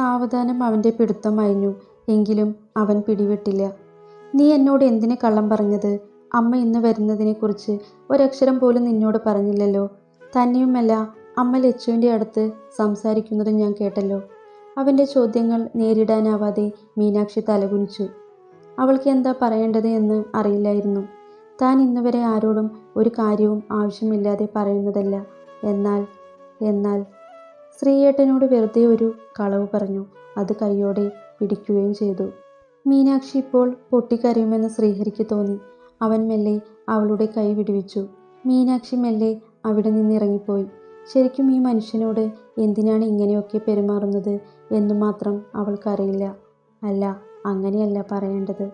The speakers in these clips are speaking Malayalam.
സാവധാനം അവന്റെ പിടുത്തം അയഞ്ഞു എങ്കിലും അവൻ പിടിവിട്ടില്ല. നീ എന്നോട് എന്തിനെ കള്ളം പറഞ്ഞത്? അമ്മ ഇന്ന് വരുന്നതിനെക്കുറിച്ച് ഒരക്ഷരം പോലും നിന്നോട് പറഞ്ഞില്ലല്ലോ. തന്നെയുമല്ല അമ്മ ലച്ചുവിന്റെ അടുത്ത് സംസാരിക്കുന്നതും ഞാൻ കേട്ടല്ലോ. അവന്റെ ചോദ്യങ്ങൾ നേരിടാനാവാതെ മീനാക്ഷി തലകുനിച്ചു. അവൾക്ക് എന്താ പറയേണ്ടത് എന്ന് അറിയില്ലായിരുന്നു. താൻ ഇന്നുവരെ ആരോടും ഒരു കാര്യവും ആവശ്യമില്ലാതെ പറയുന്നതല്ല. എന്നാൽ എന്നാൽ ശ്രീയേട്ടനോട് വെറുതെ ഒരു കളവ് പറഞ്ഞു. അത് കൈയോടെ പിടിക്കുകയും ചെയ്തു. മീനാക്ഷി ഇപ്പോൾ പൊട്ടിക്കരയുമെന്ന് ശ്രീഹരിക്ക് തോന്നി. അവൻ മെല്ലെ അവളുടെ കൈ വിടുവിച്ചു. മീനാക്ഷി മെല്ലെ അവിടെ നിന്ന് ഇറങ്ങിപ്പോയി. ശരിക്കും ഈ മനുഷ്യനോട് എന്തിനാണ് ഇങ്ങനെയൊക്കെ പെരുമാറുന്നത് എന്ന് മാത്രം അവൾക്കറിയില്ല. അല്ല അങ്ങനെയല്ല പറയേണ്ടത്.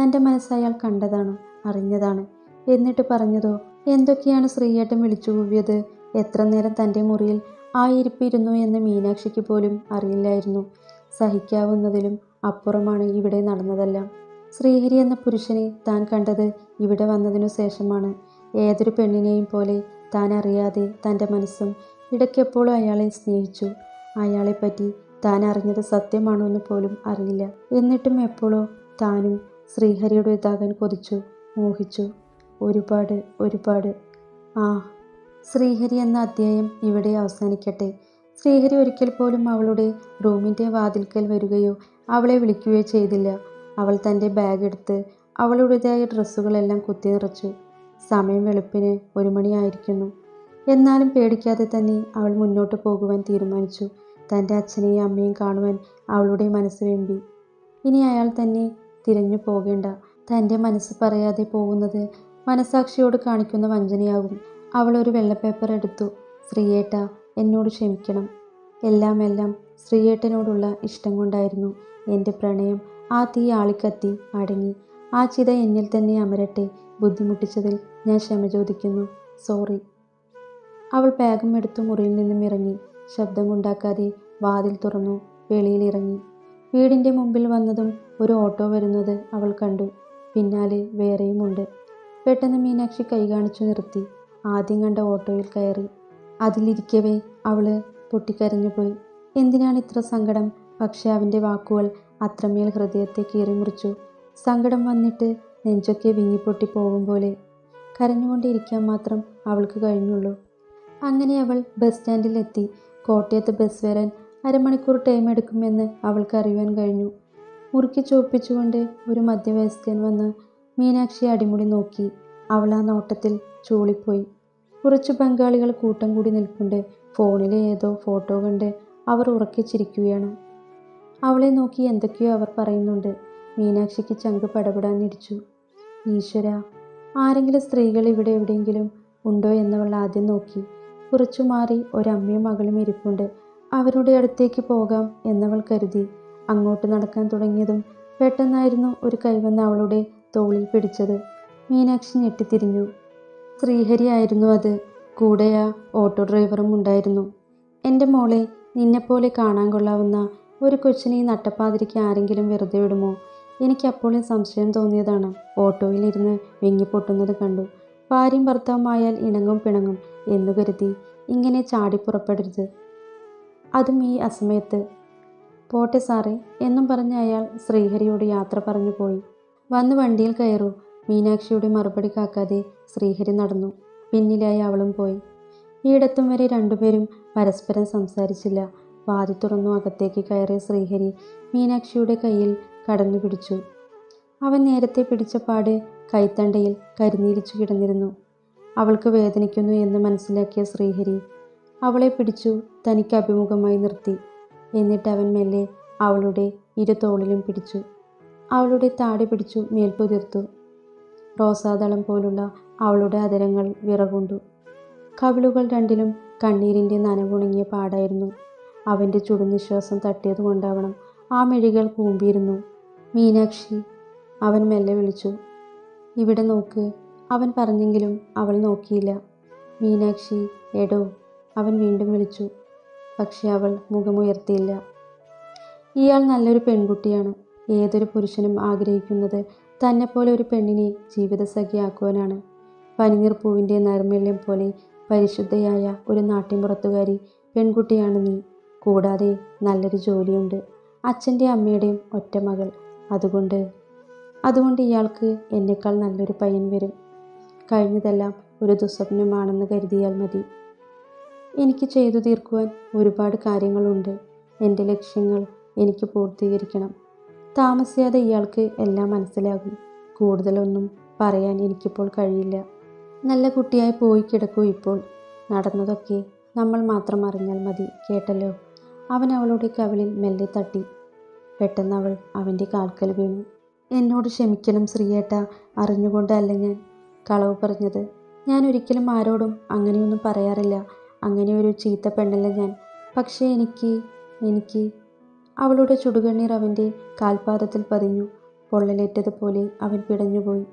തന്റെ മനസ്സയാൾ കണ്ടതാണ്? അറിഞ്ഞതാണ്. എന്നിട്ട് പറഞ്ഞതോ എന്തൊക്കെയാണ് ശ്രീയേട്ടൻ വിളിച്ചു കൂവിയത്? എത്ര നേരം തന്റെ മുറിയിൽ ആ ഇരിപ്പിരുന്നു എന്ന് മീനാക്ഷിക്ക് പോലും അറിയില്ലായിരുന്നു. സഹിക്കാവുന്നതിലും അപ്പുറമാണ് ഇവിടെ നടന്നതെല്ലാം. ശ്രീഹരി എന്ന പുരുഷനെ താൻ കണ്ടത് ഇവിടെ വന്നതിനു ശേഷമാണ്. ഏതൊരു പെണ്ണിനെയും പോലെ താൻ അറിയാതെ തന്റെ മനസ്സും ഇടയ്ക്കെപ്പോഴും അയാളെ സ്നേഹിച്ചു. അയാളെപ്പറ്റി താൻ അറിഞ്ഞത് സത്യമാണോ എന്ന് പോലും അറിയില്ല. എന്നിട്ടും എപ്പോഴോ താനും ശ്രീഹരിയുടെ ഇതാകാൻ കൊതിച്ചു മോഹിച്ചു. ഒരുപാട് ഒരുപാട്. ആ ശ്രീഹരി എന്ന അധ്യായം ഇവിടെ അവസാനിക്കട്ടെ. ശ്രീഹരി ഒരിക്കൽ പോലും അവളുടെ റൂമിന്റെ വാതിൽക്കൽ വരികയോ അവളെ വിളിക്കുകയോ ചെയ്തില്ല. അവൾ തന്റെ ബാഗ് എടുത്ത് അവളുടേതായ ഡ്രസ്സുകളെല്ലാം കുത്തി നിറച്ചു സമയം വെളുപ്പിന് ഒരു മണിയായിരിക്കുന്നു. എന്നാലും പേടിക്കാതെ തന്നെ അവൾ മുന്നോട്ട് പോകുവാൻ തീരുമാനിച്ചു. തന്റെ അച്ഛനെയും അമ്മയും കാണുവാൻ അവളുടെ മനസ്സ് വേണ്ടി ഇനി അയാൾ തന്നെ തിരഞ്ഞു പോകേണ്ട. തന്റെ മനസ്സ് പറയാതെ പോകുന്നത് മനസാക്ഷിയോട് കാണിക്കുന്ന വഞ്ചനയാകും. അവൾ ഒരു വെള്ളപ്പേപ്പർ എടുത്തു ശ്രീയേട്ട എന്നോട് ക്ഷമിക്കണം. എല്ലാം എല്ലാം ശ്രീയേട്ടനോടുള്ള ഇഷ്ടം കൊണ്ടായിരുന്നു. എന്റെ പ്രണയം ആ തീ ആളിക്കത്തി അടങ്ങി. ആ ചിത എന്നിൽ തന്നെ അമരട്ടെ. ബുദ്ധിമുട്ടിച്ചതിൽ ഞാൻ ക്ഷമ ചോദിക്കുന്നു. സോറി. അവൾ ബാഗും എടുത്തു മുറിയിൽ നിന്നും ഇറങ്ങി. ശബ്ദം ശബ്ദമുണ്ടാക്കാതെ വാതിൽ തുറന്നു. വെളിയിലിറങ്ങി വീടിന്റെ മുമ്പിൽ വന്നതും ഒരു ഓട്ടോ വരുന്നത് അവൾ കണ്ടു. പിന്നാലെ വേറെയുമുണ്ട്. പെട്ടെന്ന് മീനാക്ഷി കൈ കാണിച്ചു നിർത്തി. ആദ്യം കണ്ട ഓട്ടോയിൽ കയറി. അതിലിരിക്കവേ അവൾ പൊട്ടിക്കരഞ്ഞുപോയി എന്തിനാണ് ഇത്ര സങ്കടം? പക്ഷെ അവന്റെ വാക്കുകൾ അത്രമേൽ ഹൃദയത്തെ കീറിമുറിച്ചു സങ്കടം വന്നിട്ട് നെഞ്ചൊക്കെ വിങ്ങിപ്പൊട്ടി പോകും പോലെ. കരഞ്ഞുകൊണ്ടിരിക്കാൻ മാത്രം അവൾക്ക് കഴിഞ്ഞുള്ളൂ. അങ്ങനെ അവൾ ബസ് സ്റ്റാൻഡിലെത്തി കോട്ടയത്ത് ബസ് വരാൻ അരമണിക്കൂർ ടൈം എടുക്കുമെന്ന് അവൾക്ക് അറിയുവാൻ കഴിഞ്ഞു. മുറുക്കി ചോപ്പിച്ചുകൊണ്ട് ഒരു മധ്യവയസ്കൻ വന്ന് മീനാക്ഷി അടിമുടി നോക്കി. അവൾ ആ നോട്ടത്തിൽ ചൂളിപ്പോയി. കുറച്ച് ബംഗാളികൾ കൂട്ടം കൂടി നിൽപ്പുണ്ട്. ഫോണിലെ ഏതോ ഫോട്ടോ കണ്ട് അവർ ഉറക്കിച്ചിരിക്കുകയാണ് അവളെ നോക്കി എന്തൊക്കെയോ അവർ പറയുന്നുണ്ട്. മീനാക്ഷിക്ക് ചങ്ക് പടപെടാനിടിച്ചു ഈശ്വര ആരെങ്കിലും സ്ത്രീകൾ ഇവിടെ എവിടെയെങ്കിലും ഉണ്ടോ എന്നവൾ ആദ്യം നോക്കി. കുറച്ചു മാറി ഒരമ്മയും മകളും ഇരിപ്പുണ്ട്. അവരുടെ അടുത്തേക്ക് പോകാം എന്നവൾ കരുതി. അങ്ങോട്ട് നടക്കാൻ തുടങ്ങിയതും പെട്ടെന്നായിരുന്നു ഒരു കൈവന്ന് അവളുടെ തോളിൽ പിടിച്ചത്. മീനാക്ഷി ഞെട്ടിത്തിരിഞ്ഞു. ശ്രീഹരി ആയിരുന്നു അത്. കൂടെ ആ ഓട്ടോ ഡ്രൈവറും ഉണ്ടായിരുന്നു. എന്റെ മോളെ നിന്നെപ്പോലെ കാണാൻ കൊള്ളാവുന്ന ഒരു കൊച്ചിനെ ഈ നട്ടപ്പാതിരിക്ക് ആരെങ്കിലും വെറുതെ വിടുമോ? എനിക്ക് അപ്പോഴേ സംശയം തോന്നിയതാണ്. ഓട്ടോയിലിരുന്ന് വെങ്ങിപ്പൊട്ടുന്നത് കണ്ടു. ഭാര്യയും ഭർത്താവുമായാൽ ഇണങ്ങും പിണങ്ങും എന്നു കരുതി ഇങ്ങനെ ചാടി പുറപ്പെടരുത്. അതും ഈ അസമയത്ത്. പോട്ടെ സാറേ എന്നും പറഞ്ഞ് അയാൾ ശ്രീഹരിയോട് യാത്ര പറഞ്ഞു പോയി. വന്ന് വണ്ടിയിൽ കയറൂ. മീനാക്ഷിയുടെ മറുപടി കാക്കാതെ ശ്രീഹരി നടന്നു. പിന്നിലായി അവളും പോയി. ഈടത്തും വരെ രണ്ടുപേരും പരസ്പരം സംസാരിച്ചില്ല. വാതി തുറന്നു അകത്തേക്ക് കയറിയ ശ്രീഹരി മീനാക്ഷിയുടെ കയ്യിൽ കടന്നു പിടിച്ചു. അവൻ നേരത്തെ പിടിച്ച പാട് കൈത്തണ്ടയിൽ കരിനീലിച്ചു കിടന്നിരുന്നു. അവൾക്ക് വേദനിക്കുന്നു എന്ന് മനസ്സിലാക്കിയ ശ്രീഹരി അവളെ പിടിച്ചു തനിക്ക് അഭിമുഖമായി നിർത്തി. എന്നിട്ട് അവൻ മെല്ലെ അവളുടെ ഇരു തോളിലും പിടിച്ചു. അവളുടെ താടി പിടിച്ചു മേൽപുതിർത്തു. റോസാദളം പോലുള്ള അവളുടെ അതിരങ്ങൾ വിറകൊണ്ടു. കവിളുകൾ രണ്ടിലും കണ്ണീരിന്റെ നനവുണങ്ങിയ പാടായിരുന്നു. അവന്റെ ചുടുനിശ്വാസം തട്ടിയതുകൊണ്ടാവണം ആ മെഴികൾ കൂമ്പിയിരുന്നു. മീനാക്ഷി അവൻ മെല്ലെ വിളിച്ചു. ഇവിടെ നോക്ക് അവൻ പറഞ്ഞെങ്കിലും അവൾ നോക്കിയില്ല മീനാക്ഷി എടോ അവൻ വീണ്ടും വിളിച്ചു. പക്ഷെ അവൾ മുഖമുയർത്തിയില്ല. ഇയാൾ നല്ലൊരു പെൺകുട്ടിയാണ്. ഏതൊരു പുരുഷനും ആഗ്രഹിക്കുന്നത് തന്നെപ്പോലെ ഒരു പെണ്ണിനെ ജീവിതസഖിയാക്കുവാനാണ്. പനിനീർ പൂവിന്റെ നൈർമല്യം പോലെ പരിശുദ്ധയായ ഒരു നാട്ടിൻപുറത്തുകാരി പെൺകുട്ടിയാണ് നീ. കൂടാതെ നല്ലൊരു ജോലിയുണ്ട്. അച്ഛന്റെ അമ്മയുടെയും ഒറ്റ മകൾ. അതുകൊണ്ട് അതുകൊണ്ട് ഇയാൾക്ക് എന്നേക്കാൾ നല്ലൊരു പയ്യൻ വരും. കഴിഞ്ഞതെല്ലാം ഒരു ദുസ്വപ്നമാണെന്ന് കരുതിയാൽ മതി. എനിക്ക് ചെയ്തു തീർക്കുവാൻ ഒരുപാട് കാര്യങ്ങളുണ്ട്. എന്റെ ലക്ഷ്യങ്ങൾ എനിക്ക് പൂർത്തീകരിക്കണം. താമസിയാതെ ഇയാൾക്ക് എല്ലാം മനസ്സിലാകും. കൂടുതലൊന്നും പറയാൻ എനിക്കിപ്പോൾ കഴിയില്ല. നല്ല കുട്ടിയായി പോയി കിടക്കൂ ഇപ്പോൾ. നടന്നതൊക്കെ നമ്മൾ മാത്രം അറിഞ്ഞാൽ മതി കേട്ടല്ലോ? അവൻ അവളുടെ കവിളിൽ മെല്ലെ തട്ടി. പെട്ടെന്ന് അവൾ അവന്റെ കാൽക്കൽ വീണു. എന്നോട് ക്ഷമിക്കണം ശ്രീയേട്ട അറിഞ്ഞുകൊണ്ടല്ല ഞാൻ. കളവ് പറഞ്ഞത്. ഞാൻ ഒരിക്കലും ആരോടും അങ്ങനെയൊന്നും പറയാറില്ല. അങ്ങനെ ഒരു ചീത്ത പെണ്ണല്ല ഞാൻ. പക്ഷേ എനിക്ക് എനിക്ക് അവളുടെ ചുടുകണ്ണീർ അവന്റെ കാൽപാദത്തിൽ പതിഞ്ഞു. പൊള്ളലേറ്റതുപോലെ അവൻ പിടഞ്ഞുപോയി.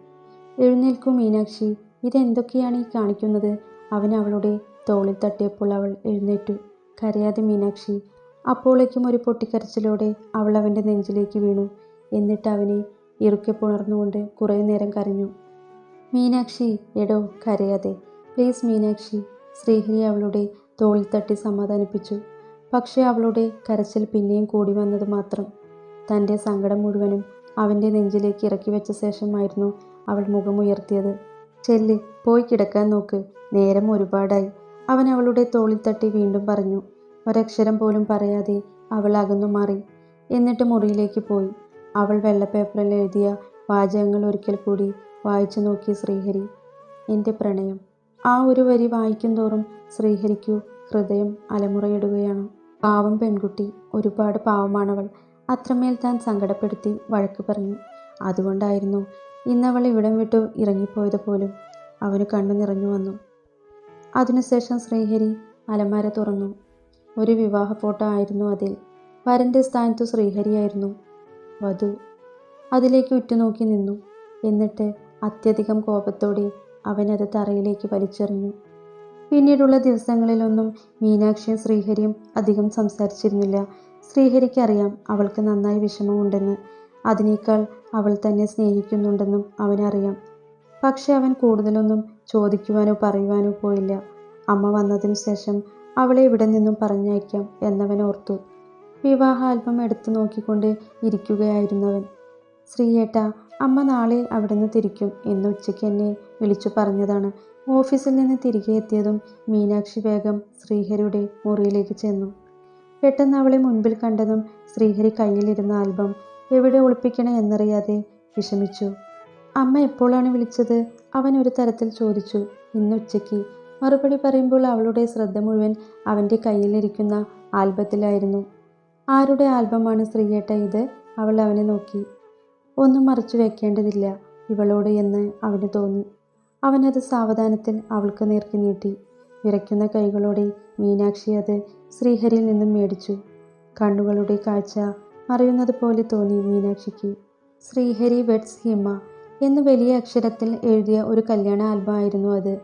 എഴുന്നേൽക്കും മീനാക്ഷി ഇതെന്തൊക്കെയാണ് ഈ കാണിക്കുന്നത്? അവൻ അവളുടെ തോളിൽ തട്ടിയപ്പോൾ അവൾ എഴുന്നേറ്റു. കരയാതെ മീനാക്ഷി അപ്പോളേക്കും ഒരു പൊട്ടിക്കരച്ചിലോടെ അവൾ അവന്റെ നെഞ്ചിലേക്ക് വീണു. എന്നിട്ട് അവനെ ഇറുക്കെ പുണർന്നുകൊണ്ട് കുറേ നേരം കരഞ്ഞു. മീനാക്ഷി എടോ കരയാതെ. പ്ലീസ് മീനാക്ഷി ശ്രീഹരി അവളുടെ തോളിൽ തട്ടി സമാധാനിപ്പിച്ചു. പക്ഷേ അവളുടെ കരച്ചിൽ പിന്നെയും കൂടി വന്നത് മാത്രം. തന്റെ സങ്കടം മുഴുവനും അവന്റെ നെഞ്ചിലേക്ക് ഇറക്കി വെച്ച ശേഷമായിരുന്നു അവൾ മുഖമുയർത്തിയത്. ചെല്ല് പോയി കിടക്കാൻ നോക്ക്. നേരം ഒരുപാടായി. അവൻ അവളുടെ തോളിൽ തട്ടി വീണ്ടും പറഞ്ഞു ഒരക്ഷരം പോലും പറയാതെ അവൾ അകന്നു മാറി. എന്നിട്ട് മുറിയിലേക്ക് പോയി. അവൾ വെള്ളപ്പേപ്പറിൽ എഴുതിയ വാചകങ്ങൾ ഒരിക്കൽ കൂടി വായിച്ചു നോക്കി ശ്രീഹരി. എന്റെ പ്രണയം. ആ ഒരു വരി വായിക്കും തോറും ശ്രീഹരിക്കു ഹൃദയം അലമുറയിടുകയാണ്. പാവം പെൺകുട്ടി ഒരുപാട് പാവമാണവൾ. അത്രമേൽ താൻ സങ്കടപ്പെടുത്തി വഴക്ക് പറഞ്ഞു. അതുകൊണ്ടായിരുന്നു ഇന്നവൾ ഇവിടം വിട്ടു ഇറങ്ങിപ്പോയത് പോലും അവന് കണ്ണു നിറഞ്ഞു വന്നു. അതിനുശേഷം ശ്രീഹരി അലമാര തുറന്നു. ഒരു വിവാഹ ഫോട്ടോ ആയിരുന്നു അതിൽ. വരന്റെ സ്ഥാനത്തു ശ്രീഹരിയായിരുന്നു വധു അതിലേക്ക് ഉറ്റുനോക്കി നിന്നു. എന്നിട്ട് അത്യധികം കോപത്തോടെ അവനത് തറയിലേക്ക് വലിച്ചെറിഞ്ഞു. പിന്നീടുള്ള ദിവസങ്ങളിലൊന്നും മീനാക്ഷിയും ശ്രീഹരിയും അധികം സംസാരിച്ചിരുന്നില്ല. ശ്രീഹരിക്ക് അറിയാം അവൾക്ക് നന്നായി വിഷമമുണ്ടെന്ന്. അതിനേക്കാൾ അവൾ തന്നെ സ്നേഹിക്കുന്നുണ്ടെന്നും അവനറിയാം. പക്ഷെ അവൻ കൂടുതലൊന്നും ചോദിക്കുവാനോ പറയുവാനോ പോയില്ല. അമ്മ വന്നതിനു ശേഷം അവളെ ഇവിടെ നിന്നും പറഞ്ഞയക്കാം എന്നവൻ ഓർത്തു. വിവാഹ ആൽബം എടുത്തു നോക്കിക്കൊണ്ട് ഇരിക്കുകയായിരുന്നവൻ. ശ്രീയേട്ട അമ്മ നാളെ അവിടുന്ന് തിരിക്കും എന്ന് ഉച്ചയ്ക്ക് എന്നെ വിളിച്ചു പറഞ്ഞതാണ്. ഓഫീസിൽ നിന്ന് തിരികെ എത്തിയതും മീനാക്ഷി വേഗം ശ്രീഹരിയുടെ മുറിയിലേക്ക് ചെന്നു. പെട്ടെന്ന് അവളെ മുൻപിൽ കണ്ടതും ശ്രീഹരി കയ്യിലിരുന്ന ആൽബം എവിടെ ഒളിപ്പിക്കണം എന്നറിയാതെ വിഷമിച്ചു. അമ്മ എപ്പോഴാണ് വിളിച്ചത്? അവൻ ഒരു തരത്തിൽ ചോദിച്ചു. ഇന്ന് ഉച്ചയ്ക്ക്. മറുപടി പറയുമ്പോൾ അവളുടെ ശ്രദ്ധ മുഴുവൻ അവന്റെ കയ്യിലിരിക്കുന്ന ആൽബത്തിലായിരുന്നു. ആരുടെ ആൽബമാണ് ശ്രീയേട്ട ഇത്? അവൾ അവനെ നോക്കി. ഒന്നും മറച്ചു വെക്കേണ്ടതില്ല. ഇവളോട് എന്ന് അവന് തോന്നി. അവനത് സാവധാനത്തിൽ അവൾക്ക് നേർക്ക് നീട്ടി. വിറയ്ക്കുന്ന കൈകളോടെ മീനാക്ഷി അത് ശ്രീഹരിയിൽ നിന്നും മേടിച്ചു. കണ്ണുകളുടെ കാഴ്ച മറയുന്നത് പോലെ തോന്നി മീനാക്ഷിക്ക്. ശ്രീഹരി വെഡ്സ് ഹിമ എന്ന് വലിയ അക്ഷരത്തിൽ എഴുതിയ ഒരു കല്യാണ ആൽബം ആയിരുന്നു അത്.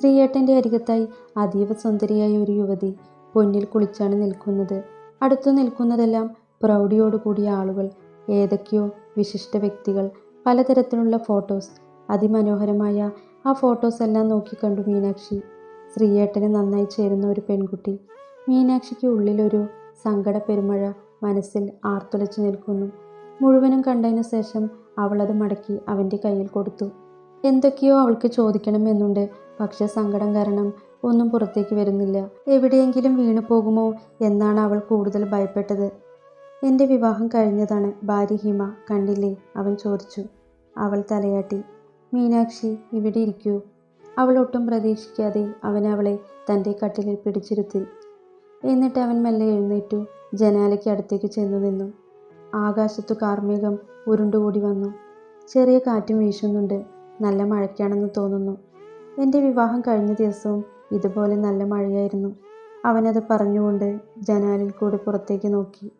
ശ്രീയേട്ടന്റെ അരികത്തായി അതീവ സുന്ദരിയായ ഒരു യുവതി പൊന്നിൽ കുളിച്ചാണ് നിൽക്കുന്നത്. അടുത്തു നിൽക്കുന്നതെല്ലാം പ്രൗഢിയോടുകൂടിയ ആളുകൾ. ഏതൊക്കെയോ വിശിഷ്ട വ്യക്തികൾ പലതരത്തിലുള്ള ഫോട്ടോസ്. അതിമനോഹരമായ ആ ഫോട്ടോസ് എല്ലാം നോക്കിക്കണ്ടു മീനാക്ഷി. ശ്രീയേട്ടന് നന്നായി ചേരുന്ന ഒരു പെൺകുട്ടി. മീനാക്ഷിക്ക് ഉള്ളിലൊരു സങ്കട പെരുമഴ മനസ്സിൽ ആർത്തുലച്ചു നിൽക്കുന്നു. മുഴുവനും കണ്ടതിനു ശേഷം അവളത് മടക്കി അവന്റെ കയ്യിൽ കൊടുത്തു. എന്തൊക്കെയോ അവൾക്ക് ചോദിക്കണമെന്നുണ്ട്. പക്ഷെ സങ്കടം കാരണം ഒന്നും പുറത്തേക്ക് വരുന്നില്ല. എവിടെയെങ്കിലും വീണു പോകുമോ എന്നാണ് അവൾ കൂടുതൽ ഭയപ്പെട്ടത്. എന്റെ വിവാഹം കഴിഞ്ഞതാണ് ഭാര്യ ഹിമ കണ്ടില്ലേ? അവൻ ചോദിച്ചു. അവൾ തലയാട്ടി. മീനാക്ഷി ഇവിടെ ഇരിക്കൂ. അവൾ ഒട്ടും പ്രതീക്ഷിക്കാതെ അവൻ അവളെ തന്റെ കട്ടിലിൽ പിടിച്ചിരുത്തി. എന്നിട്ട് അവൻ മെല്ലെ എഴുന്നേറ്റു ജനാലയ്ക്ക് അടുത്തേക്ക് ചെന്നു നിന്നു. ആകാശത്തു കാർമേഘം ഉരുണ്ടുകൂടി വന്നു. ചെറിയ കാറ്റും വീശുന്നുണ്ട്. നല്ല മഴയ്ക്കാണെന്ന് തോന്നുന്നു. എന്റെ വിവാഹം കഴിഞ്ഞ ദിവസവും ഇതുപോലെ നല്ല മഴയായിരുന്നു അവനത് പറഞ്ഞുകൊണ്ട് ജനാലിൽ കൂടി പുറത്തേക്ക് നോക്കി.